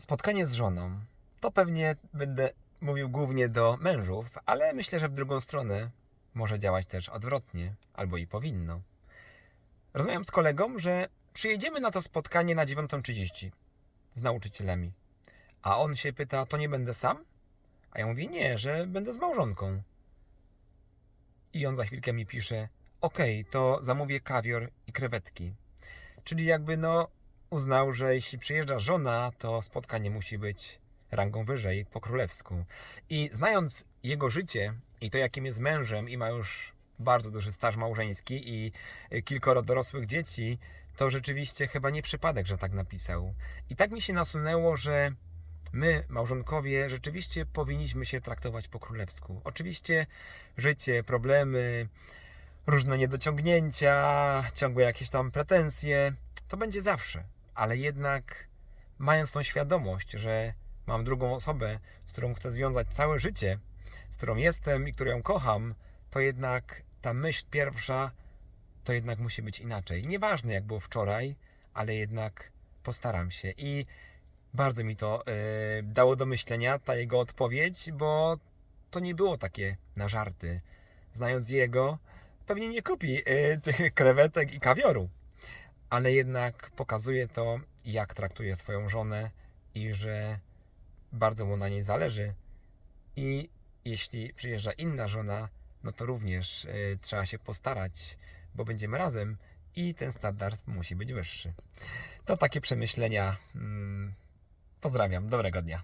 spotkanie z żoną. To pewnie będę mówił głównie do mężów, ale myślę, że w drugą stronę może działać też odwrotnie, albo i powinno. Rozmawiam z kolegą, że przyjedziemy na to spotkanie na 9.30 z nauczycielami. A on się pyta, to nie będę sam? A ja mówię, nie, że będę z małżonką. I on za chwilkę mi pisze, okej, to zamówię kawior i krewetki. Czyli jakby no uznał, że jeśli przyjeżdża żona, to spotkanie musi być rangą wyżej, po królewsku. I znając jego życie i to, jakim jest mężem i ma już bardzo duży staż małżeński i kilkoro dorosłych dzieci, to rzeczywiście chyba nie przypadek, że tak napisał. I tak mi się nasunęło, że my, małżonkowie, rzeczywiście powinniśmy się traktować po królewsku. Oczywiście życie, problemy, różne niedociągnięcia, ciągłe jakieś tam pretensje, to będzie zawsze. Ale jednak, mając tą świadomość, że mam drugą osobę, z którą chcę związać całe życie, z którą jestem i którą kocham, to jednak ta myśl pierwsza to jednak musi być inaczej. Nieważne jak było wczoraj, ale jednak postaram się. I bardzo mi to e, dało do myślenia, ta jego odpowiedź, bo to nie było takie na żarty. Znając jego, pewnie nie kupi e, tych krewetek i kawioru, ale jednak pokazuje to, jak traktuje swoją żonę i że bardzo mu na niej zależy. I jeśli przyjeżdża inna żona, no to również e, trzeba się postarać, bo będziemy razem i ten standard musi być wyższy. To takie przemyślenia. Mm, Pozdrawiam, dobrego dnia.